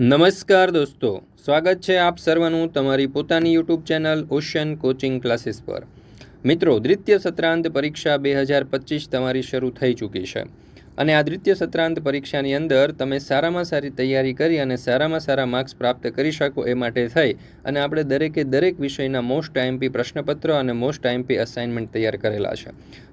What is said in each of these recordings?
નમસ્કાર દોસ્તો, સ્વાગત છે આપ સર્વનું તમારી પોતાની YouTube channel ocean coaching classes પર. મિત્રો, દ્વિતીય સત્રાંત પરીક્ષા બે હજાર પચીસ તમારી શરૂ થઈ ચૂકી છે. અને આ દ્વિતીય સત્રાંત પરીક્ષાની અંદર તમે સારામાં સારી તૈયારી કરી અને સારામાં સારા માર્ક્સ પ્રાપ્ત કરી શકો એ માટે થઈ. અને આપણે દરેકે દરેક વિષયના મોસ્ટ આઈએમપી પ્રશ્નપત્ર અને મોસ્ટ આઈએમપી અસાઇનમેન્ટ તૈયાર કરેલા છે.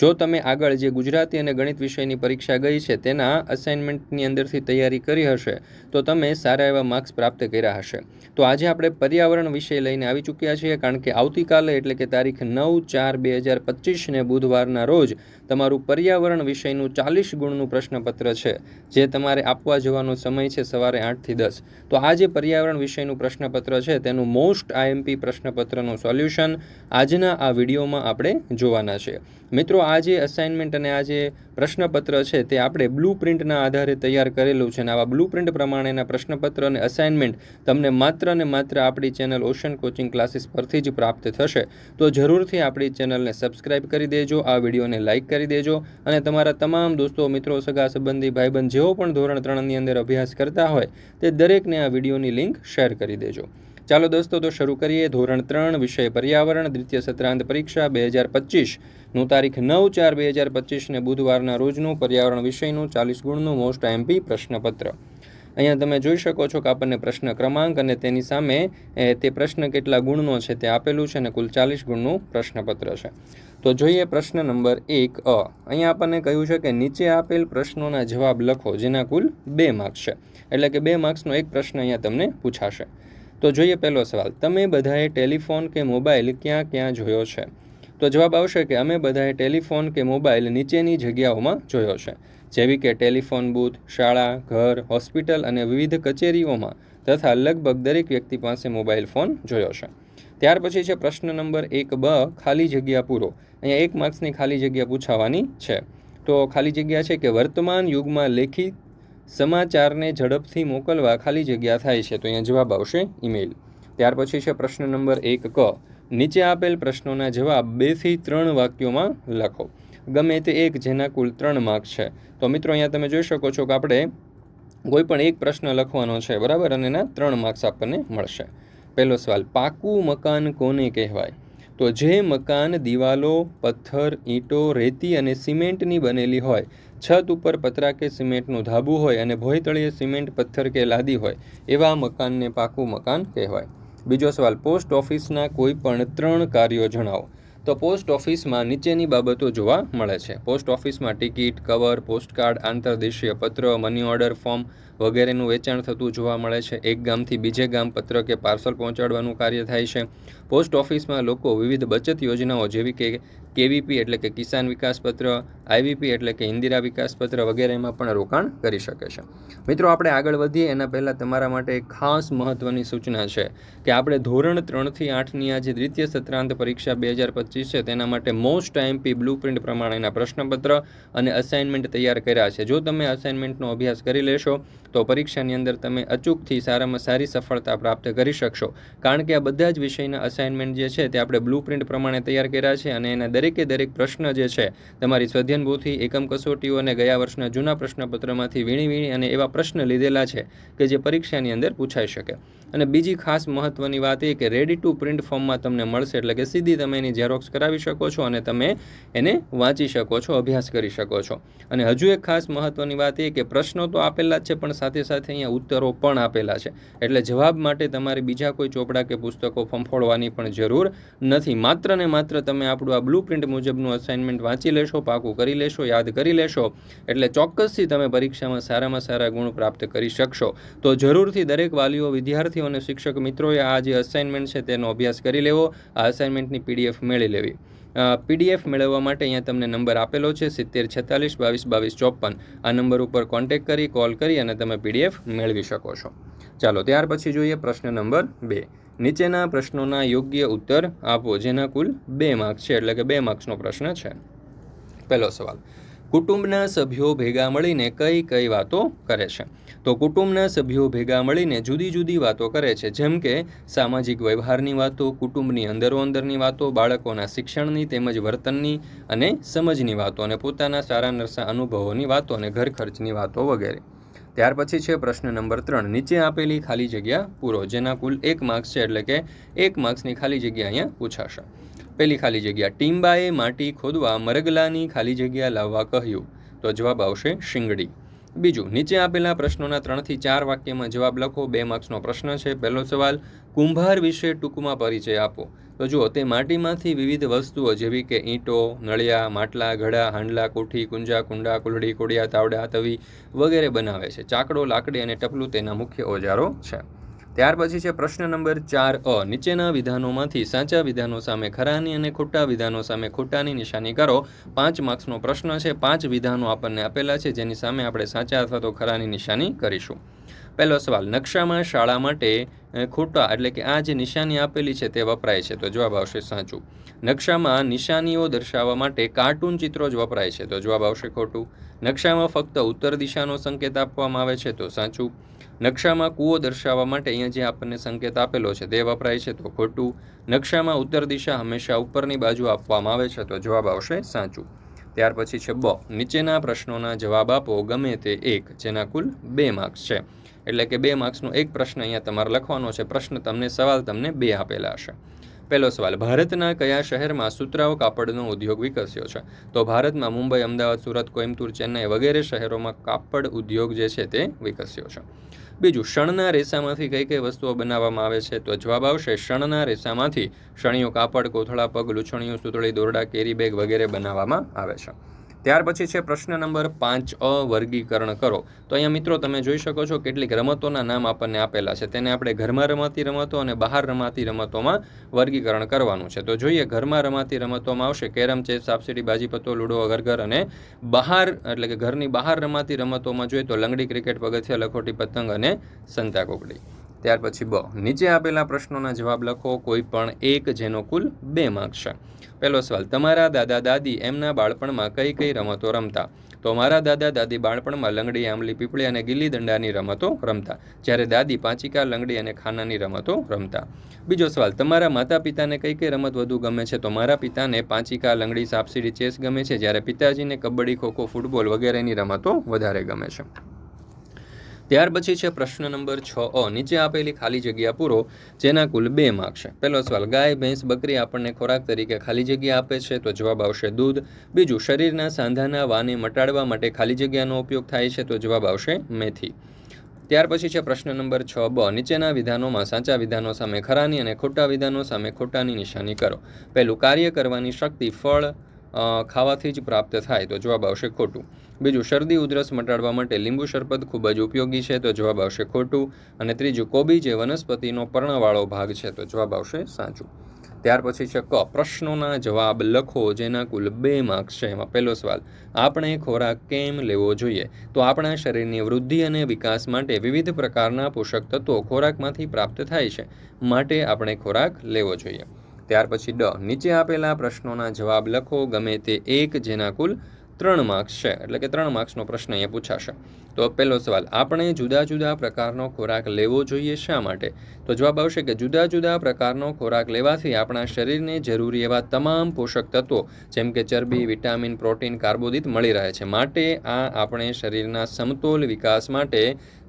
જો તમે આગળ જે ગુજરાતી અને ગણિત વિષયની પરીક્ષા ગઈ છે, તેના અસાઇનમેન્ટની અંદરથી તૈયારી કરી હશે, તો તમે સારા એવા માર્ક્સ પ્રાપ્ત કર્યા હશે. તો આજે આપણે પર્યાવરણ વિષય લઈને આવી ચૂક્યા છીએ, કારણ કે આવતીકાલે, એટલે કે તારીખ નવ ચાર બે હજાર પચીસને બુધવારના રોજ તમારું પર્યાવરણ વિષયનું ચાલીસ ગુણનું પ્રશ્નપત્ર છે, જે તમારે આપવા જવાનો સમય છે સવારે આઠથી દસ. તો આ જે પર્યાવરણ વિષયનું પ્રશ્નપત્ર છે, તેનું મોસ્ટ આઈએમપી પ્રશ્નપત્રનું સોલ્યુશન આજના આ વિડીયોમાં આપણે જોવાના છે. મિત્રો, આ જે અસાઇનમેન્ટ અને આ જે પ્રશ્નપત્ર છે, તે આપણે બ્લુ પ્રિન્ટના આધારે તૈયાર કરેલું છે અને આવા બ્લુ પ્રિન્ટ પ્રમાણેના પ્રશ્નપત્ર અને અસાઇનમેન્ટ તમને માત્ર ને માત્ર આપણી ચેનલ ઓશન કોચિંગ ક્લાસીસ પરથી જ પ્રાપ્ત થશે. તો જરૂરથી આપણી ચેનલને સબસ્ક્રાઇબ કરી દેજો, આ વિડીયોને લાઇક કરી દેજો અને તમારા તમામ દોસ્તો, મિત્રો, સગા સંબંધી, ભાઈબંધ જેઓ પણ ધોરણ ત્રણની અંદર અભ્યાસ કરતા હોય, તે દરેકને આ વિડીયોની લિંક શેર કરી દેજો. ચાલો દોસ્તો, તો શરૂ કરીએ. ધોરણ ત્રણ, વિષય પર્યાવરણ, દ્વિતીય સત્રાંત પરીક્ષા, બે હજાર પચીસનું તારીખ નવ ચાર, બે હજાર પચીસને બુધવારના રોજનું પર્યાવરણ વિષયનું ચાલીસ ગુણનું મોસ્ટ એમપી પ્રશ્નપત્ર. અહીંયા તમે જોઈ શકો છો કે આપણને પ્રશ્ન ક્રમાંક અને તેની સામે તે પ્રશ્ન કેટલા ગુણનો છે તે આપેલું છે અને કુલ ચાલીસ ગુણનું પ્રશ્નપત્ર છે. તો જોઈએ પ્રશ્ન નંબર એક, અ. અહીંયા આપણને કહ્યું છે કે નીચે આપેલ પ્રશ્નોના જવાબ લખો, જેના કુલ બે માર્ક્સ છે. એટલે કે બે માર્ક્સનો એક પ્રશ્ન અહીંયા તમને પૂછાશે. તો જોઈએ પહેલો સવાલ, તમે બધાએ ટેલિફોન કે મોબાઈલ ક્યાં ક્યાં જોયો છે? તો જવાબ આવશે કે અમે બધાએ ટેલિફોન કે મોબાઈલ નીચેની જગ્યાઓમાં જોયો છે, જેવી કે ટેલિફોન બૂથ, શાળા, ઘર, હોસ્પિટલ અને વિવિધ કચેરીઓમાં, તથા લગભગ દરેક વ્યક્તિ પાસે મોબાઈલ ફોન જોયો છે. ત્યાર પછી છે પ્રશ્ન નંબર એક બ, ખાલી જગ્યા પૂરો. અહીંયા એક માર્ક્સની ખાલી જગ્યા પૂછાવાની છે. તો ખાલી જગ્યા છે કે વર્તમાન યુગમાં લેખિત સમાચારને ઝડપથી મોકલવા ખાલી જગ્યા થાય છે તો અહીંયા જવાબ આવશે ઈમેલ. ત્યાર પછી છે પ્રશ્ન નંબર એક ક. નીચે આપેલ પ્રશ્નોના જવાબ બેથી ત્રણ વાક્યોમાં લખો. ગમે તે એક જેના કુલ ત્રણ માર્ક છે. તો મિત્રો અહીંયા તમે જોઈ શકો છો કે આપણે કોઈ પણ એક પ્રશ્ન લખવાનો છે, બરાબર? અને એના ત્રણ માર્ક્સ આપણને મળશે. પહેલો સવાલ, પાકું મકાન કોને કહેવાય? તો જે મકાન, દિવાલો, પથ્થર, ઈંટો, રેતી અને સિમેન્ટની બનેલી હોય છત ઉપર પતરા કે સિમેન્ટનું ધાબું હોય અને ભોયતળીએ સિમેન્ટ પથ્થર કે લાદી હોય, એવા મકાનને પાકું મકાન કહેવાય. બીજો સવાલ, પોસ્ટ ઓફિસના કોઈ પણ ત્રણ કાર્યો જણાવો. તો પોસ્ટ ઓફિસમાં નીચેની બાબતો જોવા મળે છે. પોસ્ટ ઓફિસમાં ટિકિટ, કવર, પોસ્ટકાર્ડ, આંતરદેશીય પત્ર મની ઓર્ડર ફોર્મ વગેરેનું વેચાણ થતું જોવા મળે છે. એક ગામથી બીજે ગામ પત્ર કે પાર્સલ પહોંચાડવાનું કાર્ય થાય છે. પોસ્ટ ઓફિસમાં લોકો વિવિધ બચત યોજનાઓ જેવી કે કેવીપી એટલે કે કિસાન વિકાસપત્ર આઈવીપી એટલે કે ઇન્દિરા વિકાસપત્ર વગેરેમાં પણ રોકાણ કરી શકે છે. મિત્રો, આપણે આગળ વધીએ. એના પહેલાં તમારા માટે એક ખાસ મહત્ત્વની સૂચના છે કે આપણે ધોરણ ત્રણથી આઠની આ જે દ્વિતીય સત્રાંત પરીક્ષા બે હજાર પચીસ છે, તેના માટે મોસ્ટ આઈએમપી બ્લુ પ્રિન્ટ પ્રમાણેના પ્રશ્નપત્ર અને અસાઇનમેન્ટ તૈયાર કર્યા છે. જો તમે અસાઇનમેન્ટનો અભ્યાસ કરી લેશો તો પરીક્ષાની અંદર તમે અચૂકથી સારામાં સારી સફળતા પ્રાપ્ત કરી શકશો. કારણ કે આ બધા જ વિષયના અસાઇનમેન્ટ જે છે તે આપણે બ્લુ પ્રિન્ટ પ્રમાણે તૈયાર કર્યા છે અને એના દરેકે દરેક પ્રશ્ન જે છે તમારી સ્વધ્યનભૂથી એકમ કસોટીઓ અને ગયા વર્ષના જૂના પ્રશ્નપત્રમાંથી વીણી વીણી અને એવા પ્રશ્ન લીધેલા છે કે જે પરીક્ષાની અંદર પૂછાઈ શકે. અને બીજી ખાસ મહત્ત્વની વાત એ કે રેડી ટુ પ્રિન્ટ ફોર્મમાં તમને મળશે, એટલે કે સીધી તમે એની ઝેરોક્સ કરાવી શકો છો અને તમે એને વાંચી શકો છો, અભ્યાસ કરી શકો છો. અને હજુ એક ખાસ મહત્ત્વની વાત એ કે પ્રશ્નો તો આપેલા જ છે, પણ સાથે સાથે અહીંયા ઉત્તરો પણ આપેલા છે. એટલે જવાબ માટે તમારે બીજા કોઈ ચોપડા કે પુસ્તકો ફંફોડવાની પણ જરૂર નથી. માત્ર ને માત્ર તમે આપણું આ બ્લુ પ્રિન્ટ મુજબનું અસાઇનમેન્ટ વાંચી લેશો, પાકું કરી લેશો, યાદ કરી લેશો, એટલે ચોક્કસથી તમે પરીક્ષામાં સારામાં સારા ગુણ પ્રાપ્ત કરી શકશો. તો જરૂરથી દરેક વાલીઓ, વિદ્યાર્થીઓ અને શિક્ષક મિત્રોએ આ જે અસાઇનમેન્ટ છે તેનો અભ્યાસ કરી લેવો. આ અસાઇનમેન્ટની પીડીએફ મેળવી લેવી. પીડીએફ મેળવવા માટે અહીંયા તમને નંબર આપેલો છે સિત્તેર છેતાલીસ બાવીસ બાવીસ ચોપન. આ નંબર ઉપર કોન્ટેક્ટ કરી કોલ કરી અને તમે પીડીએફ મેળવી શકો છો. ચાલો, ત્યાર પછી જોઈએ પ્રશ્ન નંબર બે. નીચેના પ્રશ્નોના યોગ્ય ઉત્તર આપો, જેના કુલ બે માર્ક્સ છે, એટલે કે બે માર્ક્સનો પ્રશ્ન છે. પહેલો સવાલ. કુટુંબના સભ્યો ભેગા મળીને કઈ કઈ વાતો કરે છે? તો કુટુંબના સભ્યો ભેગા મળીને જુદી જુદી વાતો કરે છે. જેમ કે સામાજિક વ્યવહારની વાતો, કુટુંબની અંદરો અંદરની વાતો, બાળકોના શિક્ષણની તેમજ વર્તનની અને સમજની વાતો અને પોતાના સારા નરસા અનુભવોની વાતો અને ઘર ખર્ચની વાતો વગેરે. ત્યાર પછી છે પ્રશ્ન નંબર ત્રણ. નીચે આપેલી ખાલી જગ્યા પૂરો, જેના કુલ એક માર્ક્સ છે એટલે કે એક માર્ક્સની ખાલી જગ્યા અહીંયા પૂછાશે. પહેલી ખાલી જગ્યા ટીમ્બાએ માટી ખોદવા મરગલાની ખાલી જગ્યા લાવવા કહ્યું. તો જવાબ આવશે શિંગડી. બીજું, નીચે આપેલા પ્રશ્નોના ત્રણથી ચાર વાક્યમાં જવાબ લખો. બે માર્ક્સનો પ્રશ્ન છે. પહેલો સવાલ, કુંભાર વિશે ટૂંકમાં પરિચય આપો. તો જુઓ, તે માટીમાંથી વિવિધ વસ્તુઓ જેવી કે ઈંટો, નળિયા, માટલા, ઘડા, હાંડલા, કોઠી, કુંજા, કુંડા, કુલડી, કોડિયા, તાવડા, તવી વગેરે બનાવે છે. ચાકડો, લાકડી અને ટપલું તેના મુખ્ય ઓજારો છે. ત્યાર પછી છે પ્રશ્ન નંબર ચાર અ. નીચેના વિધાનોમાંથી સાચા વિધાનો સામે ખરાની અને ખોટા વિધાનો સામે ખોટાની નિશાની કરો. પાંચ માર્ક્સનો પ્રશ્ન છે. પાંચ વિધાનો આપણને આપેલા છે. જેની સામે આપણે સાચા અથવા તો ખરાની નિશાની કરીશું. પહેલો સવાલ, નકશામાં શાળા માટે ખોટા એટલે કે આ જે નિશાની આપેલી છે તે વપરાય છે. તો જવાબ આવશે સાચું. નકશામાં નિશાનીઓ દર્શાવવા માટે કાર્ટૂન ચિત્રો જ વપરાય છે. તો જવાબ આવશે ખોટું. નકશામાં ફક્ત ઉત્તર દિશાનો સંકેત આપવામાં આવે છે. તો સાચું. નકશામાં કૂવો દર્શાવવા માટે અહીંયા જે આપણને સંકેત આપેલો છે તે વપરાય છે, તો ખોટું. નકશામાં ઉત્તર દિશા હંમેશા ઉપરની બાજુ આપવામાં આવે છે, તો જવાબ આવશે સાચું. ત્યાર પછી છે બ. નીચેના પ્રશ્નોના જવાબ આપો, ગમે તે એક, જેના કુલ બે માર્ક્સ છે. એટલે કે બે માર્ક્સનો એક પ્રશ્ન અહીંયા તમારે લખવાનો છે, પ્રશ્ન તમને, સવાલ તમને બે આપેલા હશે. પહેલો સવાલ, ભારતના કયા શહેરમાં સુતરાઉ કાપડનો ઉદ્યોગ વિકસ્યો છે? તો ભારતમાં મુંબઈ, અમદાવાદ, સુરત, કોઇમ્બતુર, ચેન્નઈ વગેરે શહેરોમાં કાપડ ઉદ્યોગ જે છે તે વિકસ્યો છે. બીજું, શણના રેસામાંથી કઈ કઈ વસ્તુઓ બનાવવામાં આવે છે? તો જવાબ આવશે, શણના રેસામાંથી શણીઓ કાપડ, કોથળા, પગ લૂછણીઓ સુતળી દોરડા, કેરી બેગ વગેરે બનાવવામાં આવે છે. ત્યાર પછી છે પ્રશ્ન નંબર પાંચ, અ, વર્ગીકરણ કરો. તો અહીંયા મિત્રો તમે જોઈ શકો છો કેટલીક રમતોના નામ આપણને આપેલા છે. તેને આપણે ઘરમાં રમાતી રમતો અને બહાર રમાતી રમતોમાં વર્ગીકરણ કરવાનું છે. તો જોઈએ ઘરમાં રમાતી રમતોમાં આવશે કેરમ, ચેસ, સાપસીડી બાજીપત્તો લૂડો, અગરગર અને બહાર, એટલે કે ઘરની બહાર રમાતી રમતોમાં જોઈએ તો લંગડી, ક્રિકેટ, પગથિયા, લખોટી, પતંગ અને સંતા કોકડી. ત્યાર પછી બ. નીચે આપેલા પ્રશ્નોના જવાબ લખો, કોઈ પણ એક જેનો કુલ બે માર્ક છે. પહેલો સવાલ, તમારા દાદા દાદી એમના બાળપણમાં કઈ કઈ રમતો રમતા? તો મારા દાદા દાદી બાળપણમાં લંગડી, આંબલી, પીપળી અને ગિલ્લી દંડાની રમતો રમતા. જ્યારે દાદી પાંચિકા, લંગડી અને ખાનાની રમતો રમતા. બીજો સવાલ, તમારા માતા પિતાને કઈ કઈ રમત વધુ ગમે છે? તો મારા પિતાને પાંચિકા, લંગડી, સાપસીડી, ચેસ ગમે છે, જ્યારે પિતાજીને કબડ્ડી, ખોખો, ફૂટબોલ વગેરેની રમતો વધારે ગમે છે. ત્યાર પછી છે પ્રશ્ન નંબર છ અ. નીચે આપેલી ખાલી જગ્યા પૂરો, જેના કુલ બે માર્ક છે. પહેલો સવાલ, ગાય, ભેંસ, બકરી આપણને ખોરાક તરીકે ખાલી જગ્યા આપે છે? તો જવાબ આવશે દૂધ. બીજું, શરીરના સાંધાના વાને મટાડવા માટે ખાલી જગ્યાનો ઉપયોગ થાય છે? તો જવાબ આવશે મેથી. ત્યાર પછી છે પ્રશ્ન નંબર છ બ. નીચેના વિધાનોમાં સાચા વિધાનો સામે ખરાની અને ખોટા વિધાનો સામે ખોટાની નિશાની કરો. પહેલું, કાર્ય કરવાની શક્તિ, ફળ ખાવાથી જ પ્રાપ્ત થાય, તો જવાબ આવશે ખોટું. બીજું, શરદી, ઉધરસ મટાડવા માટે લીંબુ શરબત ખૂબ જ ઉપયોગી છે, તો જવાબ આવશે ખોટું. અને ત્રીજું, કોબી જે વનસ્પતિનો પર્ણવાળો ભાગ છે, તો જવાબ આવશે સાચું. ત્યાર પછી છે ક, પ્રશ્નોના જવાબ લખો, જેના કુલ બે માર્ક્સ છે. એમાં પહેલો સવાલ, આપણે ખોરાક કેમ લેવો જોઈએ? તો આપણા શરીરની વૃદ્ધિ અને વિકાસ માટે વિવિધ પ્રકારના પોષક તત્વો ખોરાકમાંથી પ્રાપ્ત થાય છે. માટે આપણે ખોરાક લેવો જોઈએ. ત્યાર પછી ડ. નીચે આપેલા પ્રશ્નોના જવાબ લખો. ગમે તે એક, જેના કુલ ત્રણ માર્ક્સ છે. એટલે કે ત્રણ માર્ક્સનો પ્રશ્ન અહીંયા પૂછાશે. તો પહેલો સવાલ, આપણે જુદા જુદા પ્રકારનો ખોરાક લેવો જોઈએ શા માટે? તો જવાબ આવશે કે જુદા જુદા પ્રકારનો ખોરાક લેવાથી આપણા શરીરને જરૂરી એવા તમામ પોષક તત્વો, જેમ કે ચરબી, વિટામિન, પ્રોટીન, કાર્બોદિત મળી રહે છે. માટે આ આપણે શરીરના સમતોલ વિકાસ માટે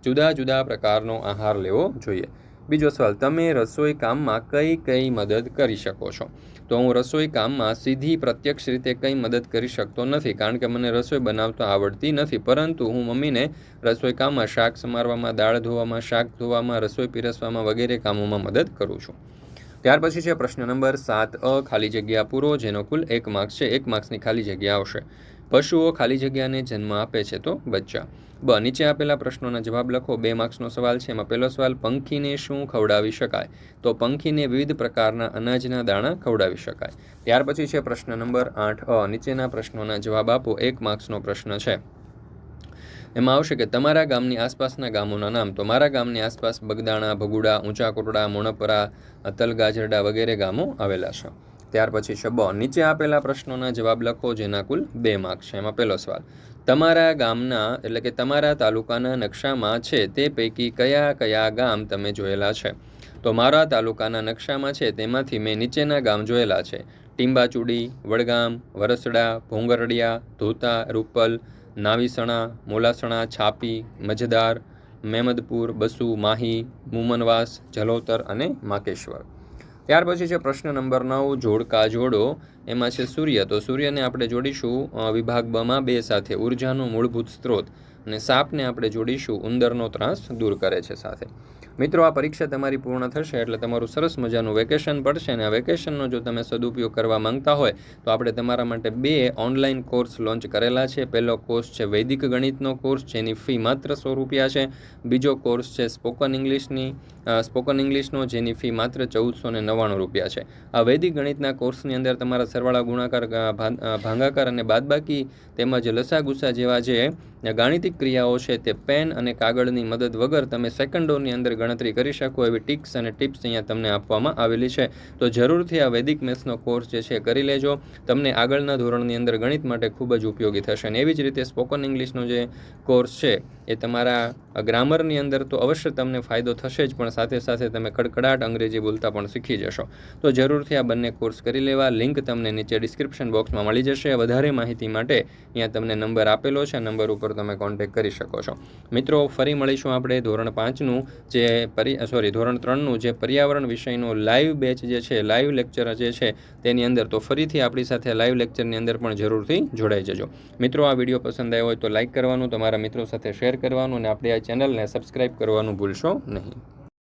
જુદા જુદા પ્રકારનો આહાર લેવો જોઈએ. બીજો સવાલ, તમે રસોઈ કામમાં કઈ કઈ મદદ કરી શકો છો? તો હું રસોઈ કામમાં સીધી પ્રત્યક્ષ રીતે કંઈ મદદ કરી શકતો નથી, કારણ કે મને રસોઈ બનાવતા આવડતી નથી. પરંતુ હું મમ્મીને રસોઈ કામમાં શાક સમારવામાં, દાળ ધોવામાં, શાક ધોવામાં, રસોઈ પીરસવામાં વગેરે કામોમાં મદદ કરું છું. ત્યાર પછી છે પ્રશ્ન નંબર સાત અ, ખાલી જગ્યા પૂરો, જેનો કુલ એક માર્ક્સ છે, એક માર્ક્સની ખાલી જગ્યા આવશે. પશુઓ ખાલી જગ્યાને જન્મ આપે છે તો બચ્ચા. બ, નીચે આપેલા પ્રશ્નોના જવાબ લખો. બે માર્ક્સનો સવાલ છે. એમાં પહેલો સવાલ, પંખીને શું ખવડાવી શકાય? તો પંખીને વિવિધ પ્રકારના અનાજના દાણા ખવડાવી શકાય. ત્યાર પછી છે પ્રશ્ન નંબર આઠ, અ, નીચેના પ્રશ્નોના જવાબ આપો. એક માર્ક્સનો પ્રશ્ન છે. એમાં આવશે કે તમારા ગામની આસપાસના ગામોના નામ. તો મારા ગામની આસપાસ બગદાણા, ભગુડા, ઊંચા કોટડા, મોણપરા તલ ગાજરડા વગેરે ગામો આવેલા છે. ત્યાર પછી છે બ નીચે આપેલા પ્રશ્નોના જવાબ લખો, જેના કુલ બે માર્ક છે. એમાં પહેલો સવાલ, તમારા ગામના એટલે કે તમારા તાલુકાના નકશામાં છે તે પૈકી કયા કયા ગામ તમે જોયેલા છે? તો મારા તાલુકાના નકશામાં છે તેમાંથી મેં નીચેના ગામ જોયેલા છે. ટીંબાચુડી, વડગામ, વરસડા, ભોંગરડિયા, ધોતા, રૂપલ, નાવીસણા, મોલાસણા, છાપી, મજદાર, મેમદપુર, બસુ, માહી, મુમનવાસ, જલોતર અને માકેશ્વર. ત્યાર પછી છે પ્રશ્ન નંબર નવ જોડકા જોડો એમાં છે સૂર્ય. તો સૂર્યને આપણે જોડીશું વિભાગ બમાં બે સાથે. ઉર્જાનો મૂળભૂત સ્ત્રોત. અને સાપને આપણે જોડીશું, ઉંદરનો ત્રાસ દૂર કરે છે સાથે. મિત્રો, આ પરીક્ષા તમારી પૂર્ણ થશે એટલે તમારું સરસ મજાનું વેકેશન પડશે અને આ વેકેશનનો જો તમે સદુપયોગ કરવા માંગતા હોય, તો આપણે તમારા માટે બે ઓનલાઈન કોર્સ લોન્ચ કરેલા છે. પહેલો કોર્સ છે વૈદિક ગણિતનો કોર્સ, જેની ફી માત્ર સો રૂપિયા છે. બીજો કોર્સ છે સ્પોકન ઇંગ્લિશની સ્પોકન ઇંગ્લિશનો, જેની ફી માત્ર ચૌદસો ને નવ્વાણું રૂપિયા છે. આ વૈદિક ગણિતના કોર્સની અંદર તમારા સરવાળા ગુણાકાર ભાંગાકાર અને બાદબાકી તેમજ લસાગુસા જેવા જે ગાણિતિક ક્રિયાઓ છે તે પેન અને કાગળની મદદ વગર તમે સેકન્ડોની અંદર ગણતરી કરી શકો એવી ટિક્સ અને ટિપ્સ અહીંયા તમને આપવામાં આવેલી છે. તો જરૂરથી આ વૈદિક મેથ્સનો કોર્સ જે છે, કરી લેજો. તમને આગળના ધોરણની અંદર ગણિત માટે ખૂબ જ ઉપયોગી થશે. અને એવી જ રીતે સ્પોકન ઇંગ્લિશનો જે કોર્સ છે, એ તમારા ગ્રામરની અંદર તો અવશ્ય તમને ફાયદો થશે જ, પણ સાથે સાથે તમે કડકડાટ અંગ્રેજી બોલતા પણ શીખી જશો. તો જરૂરથી આ બંને કોર્સ કરી લેવા. લિંક તમને નીચે ડિસ્ક્રિપ્શન બોક્સમાં મળી જશે. વધારે માહિતી માટે અહીંયા તમને નંબર આપેલો છે. નંબર ઉપર તમે કોન્ટેક્ટ કરી શકો છો. મિત્રો, ફરી મળીશું આપણે ધોરણ પાંચનું, જે પરી સોરી ધોરણ ત્રણનું જે પર્યાવરણ વિષયનું લાઈવ બેચ જે છે લાઈવ લેક્ચર જે છે, તેની અંદર તો ફરીથી આપણી સાથે લાઈવ લેક્ચરની અંદર પણ જરૂરથી જોડાઈ જજો. મિત્રો, આ વીડિયો પસંદ આવ્યો હોય તો લાઈક કરવાનું, તમારા મિત્રો સાથે શેર કરવાનું અને આપણી આ ચેનલને સબસ્ક્રાઈબ કરવાનું ભૂલશો નહીં.